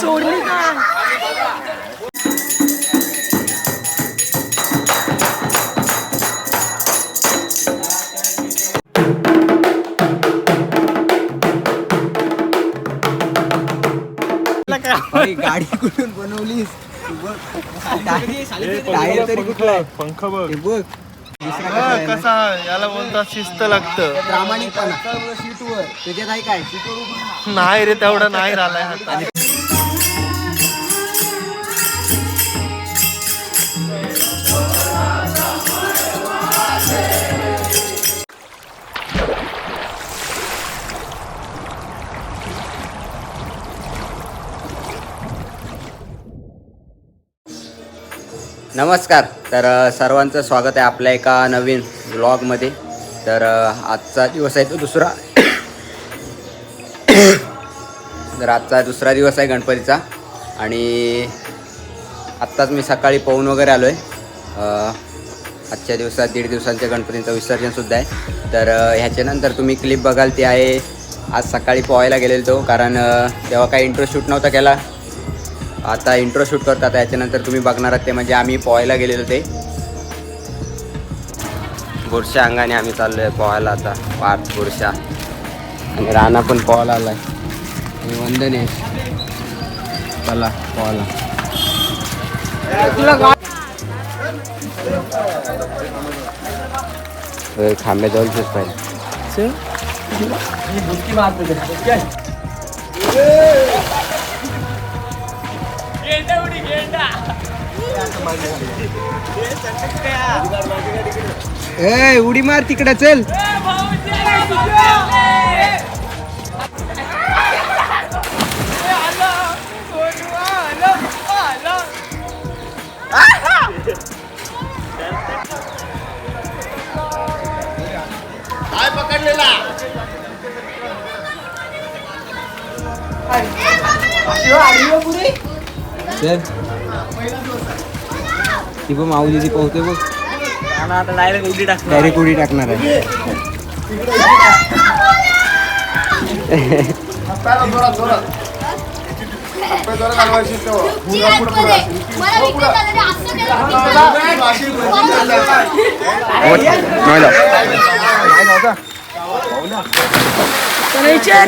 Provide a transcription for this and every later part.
चोरली का? अरे, गाडी कुठून बनवलीस? बघ. टायर तरी कुठला आहे? पंख बघ. हे बघ. दुसरा कसा आहे ना? कसा याला बोलतात शिस्त लागतं प्रामाणिकपणा आहे काय. नाही रे तेवढा नाही राहिलाय नमस्कार. तर सर्वांचं स्वागत आहे आपल्या एका नवीन ब्लॉगमध्ये तर आजचा दिवस आहे तो दुसरा. तर आजचा दुसरा दिवस आहे गणपतीचा. आणि आत्ताच मी सकाळी पाहून वगैरे आलो आहे आजच्या दिवसात दीड दिवसांच्या गणपतींचं विसर्जनसुद्धा आहे. तर ह्याच्यानंतर तुम्ही क्लिप बघाल ती आहे आज सकाळी पोहायला गेलेलो तो कारण तेव्हा काही इंटरेस्ट शूट नव्हता केला. आता इंट्रो शूट करतात याच्यानंतर तुम्ही बघणार आहात ते म्हणजे आम्ही पोहायला गेलेलो ते. बुरशा अंगाने आम्ही चाललो आहे पोहायला आता पाच बुरशा. आणि राणा पण पोहायला आलाय. आणि वंदने. चला पोहायला. होय, खांब्याजवळच पाहिजे. ए उडी मार तिकडे चल. पण माऊली ती पोहते बघ डायरेक्ट उडी टाक डायरेक्ट उडी टाकणार आहे.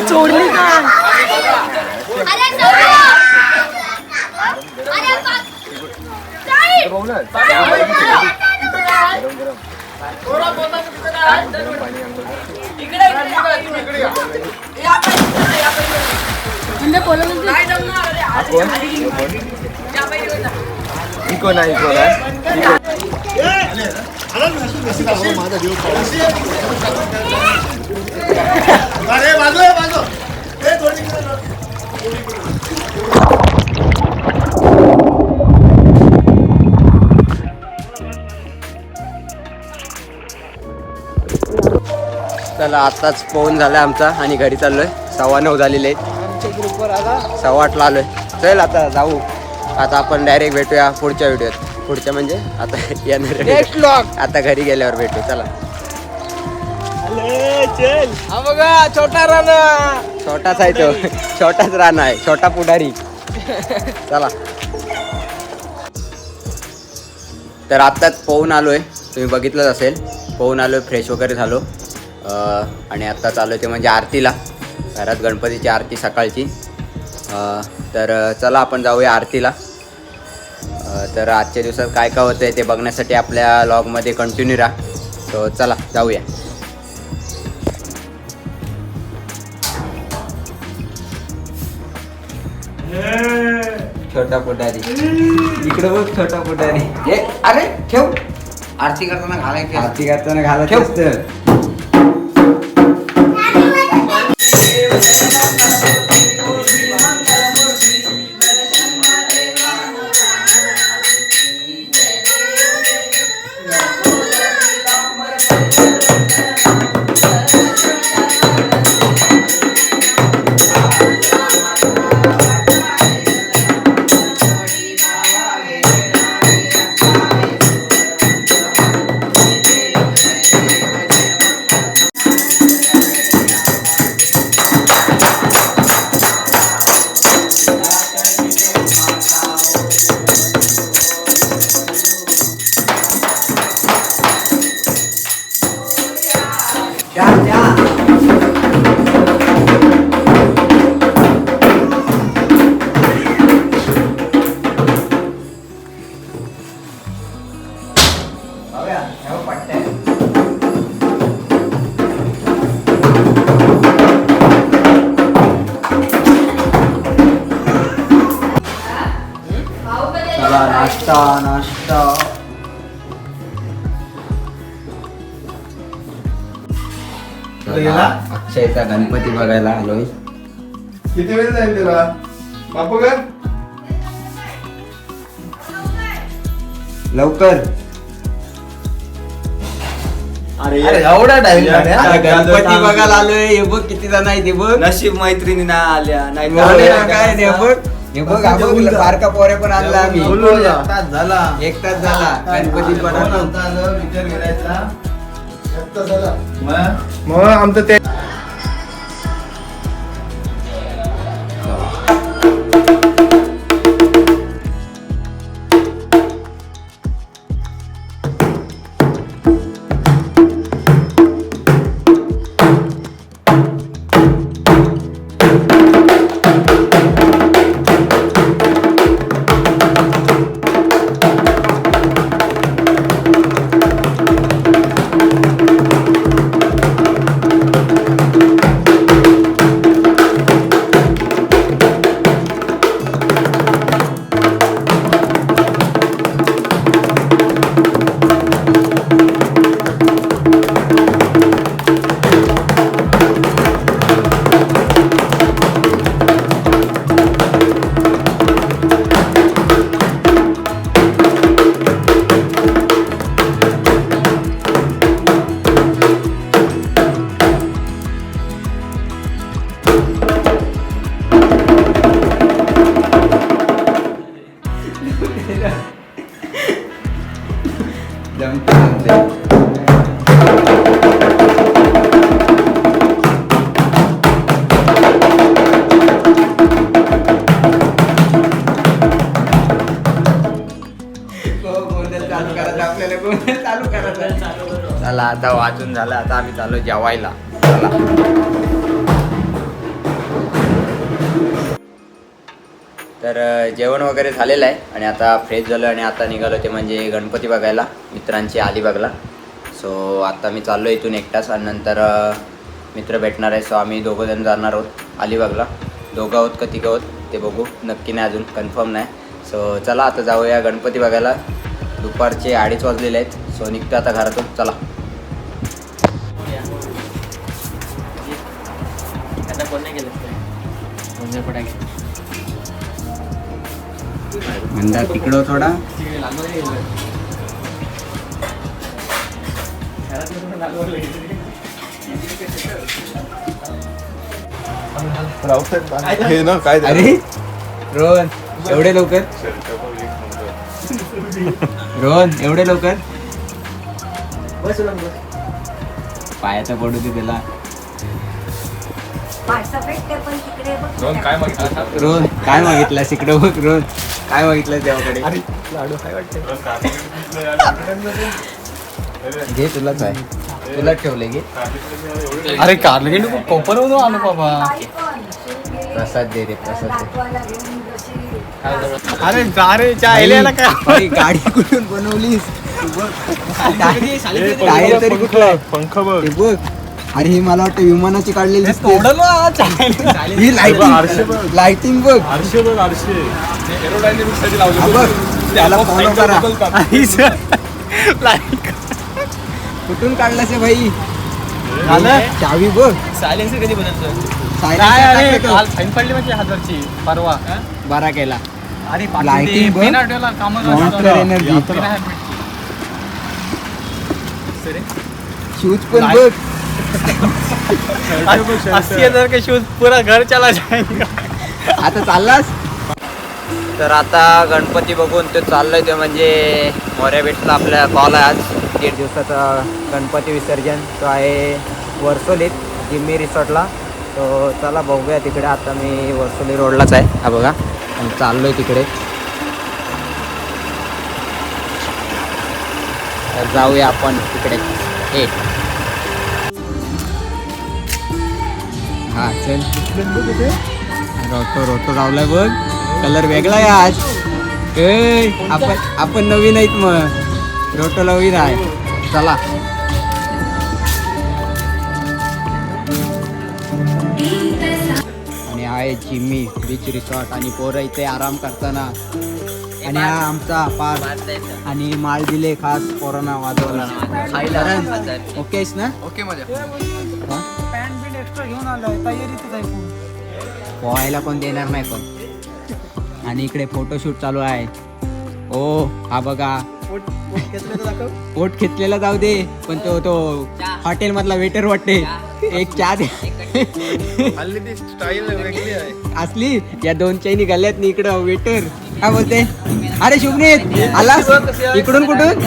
चोरली का? अरे जाऊया. अरे बा- इको नाही अरे बाजू बाजू ए, थोडी इकडे जा. चला आत्ताच पोहून झाला आमचा आणि घरी चाललोय. सव्वा नऊ झालेले आहेत. सव्वा आठला आलोय. चल आता जाऊ. आता आपण डायरेक्ट भेटूया पुढच्या व्हिडिओत. पुढच्या म्हणजे आता येणार आता घरी गेल्यावर भेटू. चला. छोटा राणा. छोटाच आहे तो. छोटाच राणा आहे. छोटा पुढारी. चला. तर आत्ताच पोहून आलोय. तुम्ही बघितलंच असेल. पोहून आलोय फ्रेश वगैरे झालो. आणि आत्ता चालू ते म्हणजे आरतीला. घरात गणपतीची आरती सकाळची. तर चला आपण जाऊया आरतीला. तर आजच्या दिवसात काय काय होतं आहे ते बघण्यासाठी आपल्या लॉगमध्ये कंटिन्यू राहा. तो चला जाऊया. छोटा पुढारी. इकडे बघ छोटा पुढारी. हे अरे ठेव. आरती करताना घालायची. आरती करताना घालायचं Yeah. अक्षयचा गणपती बघायला आलोय. किती वेळ जाईल त्याला? बापू का लवकर. अरे एवढा टाइम आता गणपती बघायला आलोय. हे बघ किती जण आहे ते बघ. नशीब मैत्रिणी ना आल्या. नाही ना, काय नाही हे बघ. हे बघ हा बघ बारका पोरे पण आणला आम्ही. झाला. एक तास झाला. गणपती बनवतो विचार करायचा झाला. मग आमचं ते झालं आता आम्ही चाललो जेवायला. चला. तर जेवण वगैरे झालेलं आहे आणि आता फ्रेश झालो आणि आता निघालो ते म्हणजे गणपती बघायला मित्रांची अलिबागला सो आता मी चाललो इथून एकटाच आणि नंतर मित्र भेटणार आहे. सो आम्ही दोघं जण जाणार आहोत अलिबागला दोघं आहोत का तिघं आहोत ते बघू. नक्की नाही अजून कन्फर्म नाही. सो चला आता जाऊया गणपती बघायला. दुपारचे अडीच वाजलेले आहेत. सो निघतो आता घरातून. चला. मंदा तिकडं थोडा। हे ना काय अरे रोहन एवढे लवकर? रोहन एवढे लवकर? पायाचं पडू दे त्याला. रोहन काय मागितलं? इकडं बघ रोहन. काय मागितलं देवाकडे घे तुलाच आहे तुला ठेवले घे. अरे कारले कोपर होतो आलो बाबा. प्रसाद दे रे प्रसाद दे. अरे जा रे बाई, गाडी कुठून बनवलीस. टायर तरी कुठला? पंख बघ. बघ. अरे ही मला वाटतं विमानाची काढलेली दिसते ही लाइटिंग लाइटिंग बघ आरशे बघ. आरशे हा बघ. त्याला फॉलो करा. कुठून काढलास हे भाई? झालं? चावी बघ. सायलेन्सर कधी बदलतो काय अरे. काल फाईन पडली म्हणजे हजारची परवा. बरा केला. अरे Lighting बघ. Monster energy. शूज पण बघ. अस्सी हजार के शूज पूरा घर चला जाएगा. आता चाललास? तर आता गणपती बघून ते चाललोय ते म्हणजे मोऱ्या भेटला आपल्या कॉल आहे आज. दीड दिवसाचा गणपती विसर्जन. तो आहे वर्सोलीत जिम्मी रिसॉर्टला. तो चला बघूया तिकडे. आता मी वर्सोली रोडलाच आहे. हा बघा. आणि चाललोय तिकडे. तर जाऊया आपण तिकडे. ए हा चल. रोटो रोटो लावलाय बघ. कलर वेगळा आहे आज. ए आपण आपण नवीन आहेत मग. रोटो नवीन आहे. चला. आणि आहे जिम्मी बीच रिसॉर्ट आणि पोरं इथे आराम करताना. आणि हा आमचा पार्थ आणि माळ दिले खास कोरोना वाजवला. ओकेस ना? ओके मजा पोहायला कोण देणार नाही पण. आणि इकडे फोटोशूट चालू आहे. ओ हा बघा. पोट खेचलेला जाऊ दे पण तो तो हॉटेल मधला वेटर वाटते. एक चहा दे. हल्ली ती स्टाईल वेगळी आहे. असली? या दोन चैनी गल्ल्यात इकडं वेटर काय बोलते. अरे शुभनीत आलास? इकडून कुठून?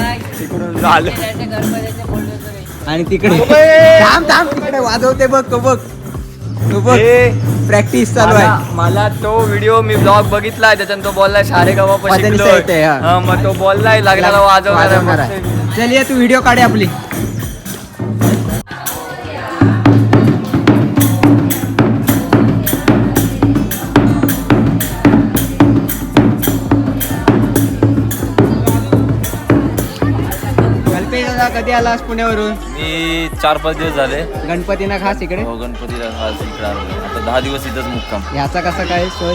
आणि तिकडे थांब थांब तिकडे वाजवते बघ तो बघ. तो बघ प्रॅक्टिस चालू आहे. मला तो व्हिडिओ मी ब्लॉग बघितलाय त्याच्यात तो बोललाय शारे गावा हा. मग तो बोललाय लागल्याला वाजवणार वाजवणार आहे. चल ये तू व्हिडिओ काढे आपली. कधी आलास पुण्यावरून? मी चार पाच दिवस झाले. गणपतीना खास इकडे? हो गणपतीला आज इकडे आलो. आता दहा दिवस इथंच मुक्काम. ह्याचा कसा काय सोय?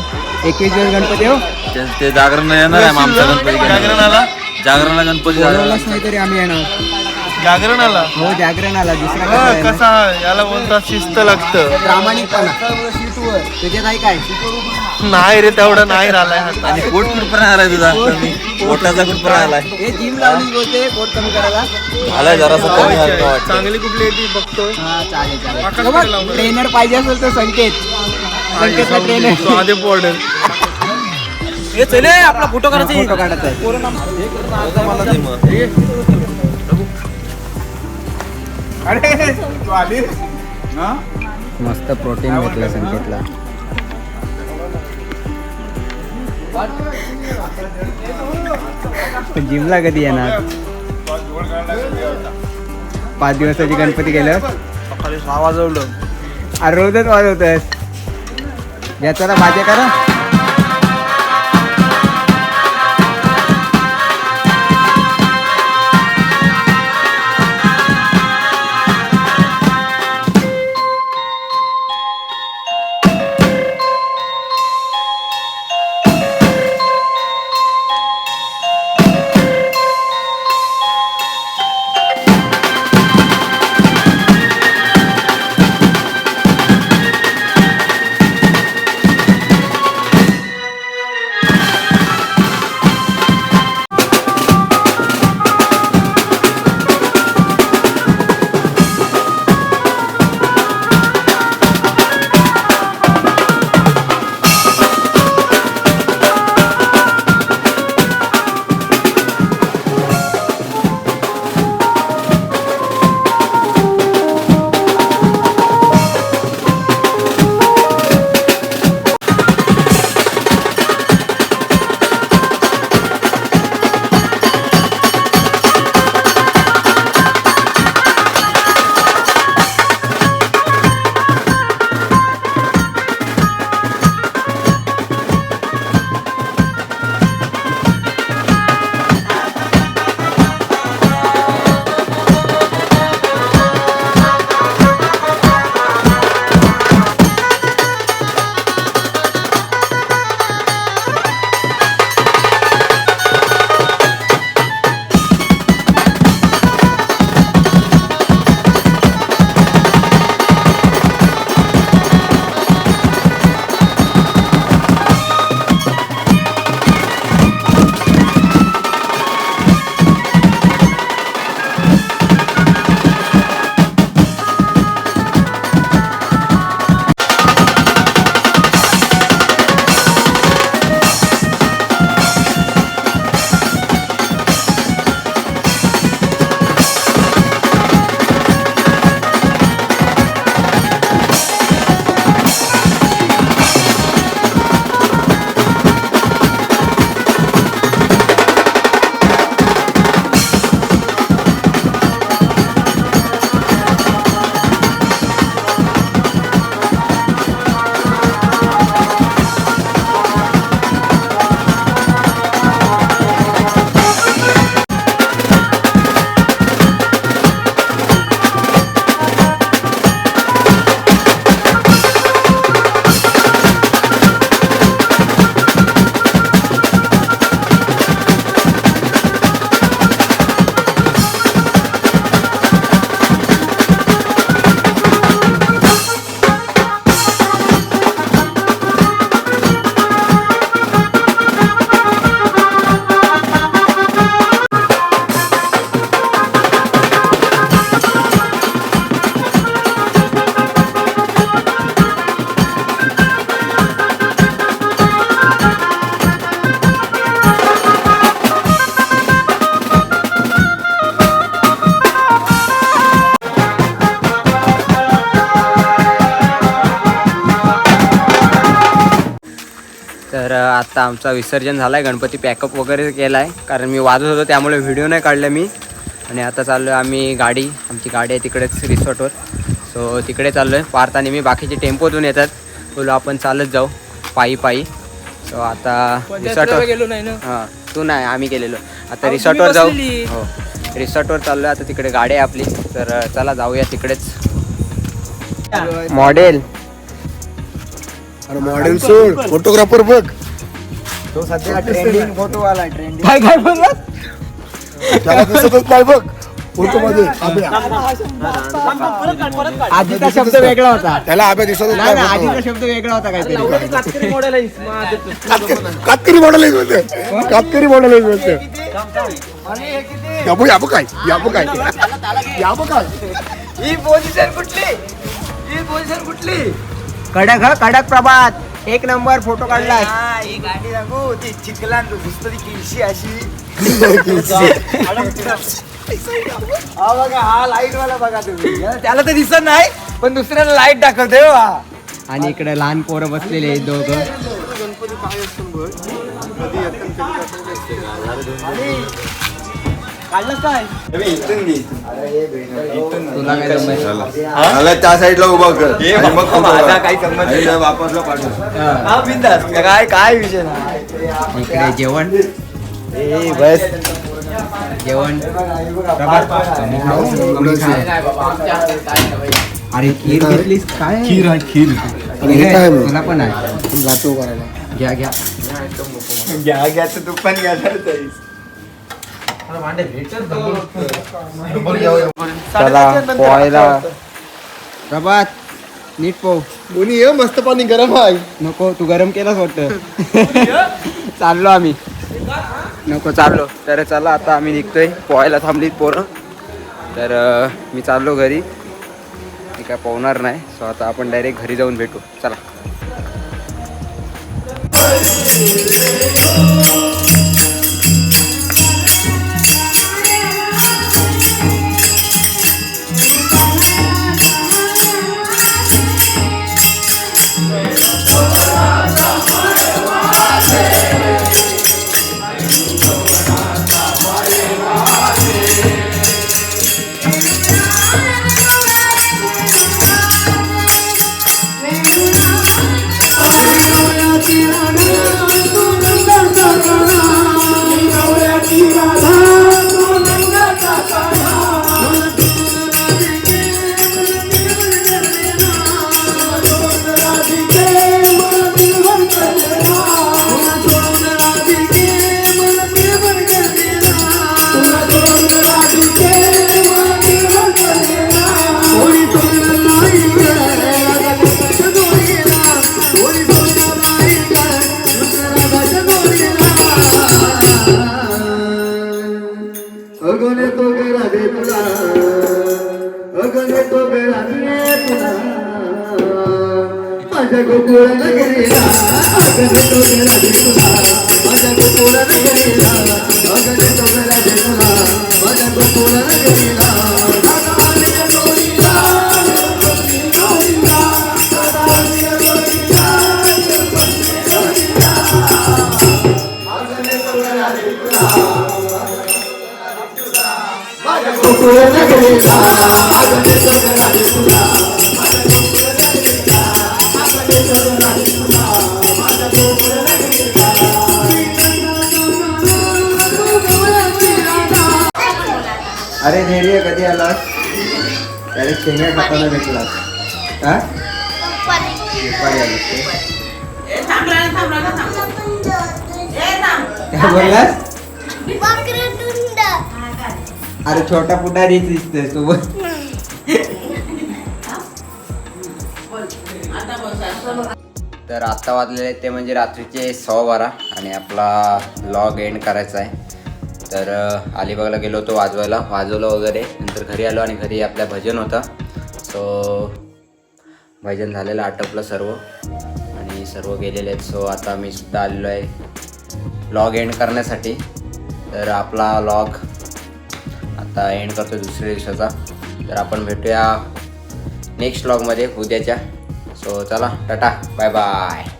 एकवीस दिवस गणपती हो? ते- ते जागरण येणार आहे मग आमचा गणपती जागरणाला जागरणाला गणपती बोलवलंच नाही तरी आम्ही येणार. जागरणाला? हो जागरणाला. दुसरा हा, कसा येणार? कसा याला बोलतात शिस्त लागतं? प्रामाणिकपणा. तुझे काय काय? नाही रे तेवढं नाही राहिलाय आणि पोट कुठपर्यंत आलाय तुझा? पोटाचा कुठपर्यंत आलाय. हे जिम लावली बोलते पोट कमी करायला. आलाय जरासा कमी हलका वाटतं. चांगली कुठली येते बघतो. हा चालेल आकाश चालेल कडे लावणार. ट्रेनर पाहिजे असेल तर संकेत. संकेतला ट्रेनर साधे पॉर्डर आपला फोटो फोटो काढायचा आहे. मस्त प्रोटीन भेटलं संकेतला. जिमला कधी येणार? पाच दिवसाची गणपती गेलं सहा वाजवलं. अरे रोजच वाजवतोस याचा भाज्या करा. तर अ, आता आमचा विसर्जन झाला आहे गणपती पॅकअप वगैरे केला आहे कारण मी वाजत होतो त्यामुळे व्हिडिओ नाही काढले मी. आणि आता चाललो आहे आम्ही गाडी आमची गाडी आहे तिकडेच रिसॉर्टवर. सो तिकडे चाललो आहे पारताने मी बाकीचे टेम्पोतून येतात. बोलो आपण चालत जाऊ. पायी पायी. सो आता रिसॉर्टवर गेलो नाही ना? हां तू नाही आम्ही गेलेलो. आता रिसॉर्टवर जाऊ. हो. रिसॉर्टवर चाललोय. आता तिकडे गाडी आहे आपली. तर चला जाऊया तिकडेच. मॉडेल. अरे मॉडेल सोड. फोटोग्राफर बघ. तो सध्या ट्रेंडिंग फोटो आला ट्रेंडिंग काय काय बोललात त्याला दिसतच नाही बघ. फोटो मध्ये आब्या. आधीचा शब्द वेगळा होता. त्याला आब्या दिसतच नाही आधीचा शब्द वेगळा होता काहीतरी. कातकरी कातकरी मॉडेल बोलते कातकरी मॉडेल बोलते याबो याबो काय? याबो काय? याबो काय? ही पोझिशन कुठली? ही पोझिशन कुठली? कडक हा कडक प्रभात. एक नंबर फोटो काढलाय. ही गाडी दाखव ती चिखलान नुसतं ती किळशी अशी. हा बघा हा लाइट वाला बघा तुम्ही. त्याला तर दिसत नाही पण दुसऱ्याला लाइट दाखवते हो हा. आणि इकडे लहान पोरं बसलेले आहेत दोघं. काढलं काय? तुला काय जमायचं? मला त्या साईडला उभा कर. आणि मग माझा काढ. काही संबंध आणि त्या वापरला पाठव. हा. बिंदास. काय काय विषय नाही. इकडे जेवण. ए बस. जेवण. कमी खा. अरे खीर घेतलीस काय? खीर आहे खीर. आहे, काय? तुला पण आहे. जातो करायला घ्या घ्या. घ्या घ्या तर तू पण घेणार चला पोहायला. प्रभात नीट पोह. कोणी ये मस्त पाणी गरम आहे. नको तू गरम केलास वाटतं. चाललो आम्ही. नको चाललो. तर चला आता आम्ही निघतोय. पोहायला थांबलीत पोरं. तर मी चाललो घरी. मी काय पोहणार नाही. सो आता आपण डायरेक्ट घरी जाऊन भेटू. चला. अरे धैर्य कधी आलास? त्याने शेंगा खाताना भेटलास. हा? दुपारी आलीस ते. काय बोललास? अरे छोटा पुढारी दिसतोय सोबत तर आत्ता वाजलेले ते म्हणजे रात्रीचे सव्वा बारा आणि आपला लॉग एंड करायचा आहे. तर अलिबागला गेलो होतो वाजवायला. वाजवलं वगैरे. नंतर घरी आलो आणि घरी आपल्या भजन होतं. सो भजन झालेलं आटपलं सर्व. आणि सर्व गेलेले आहेत. सो आता मी सुद्धा आलेलो आहे लॉग एंड करण्यासाठी. तर आपला लॉग आता एंड करतो दुसऱ्या दिवसाचा. तर आपण भेटूया नेक्स्ट लॉगमध्ये उद्याच्या. सो चला टाटा बाय बाय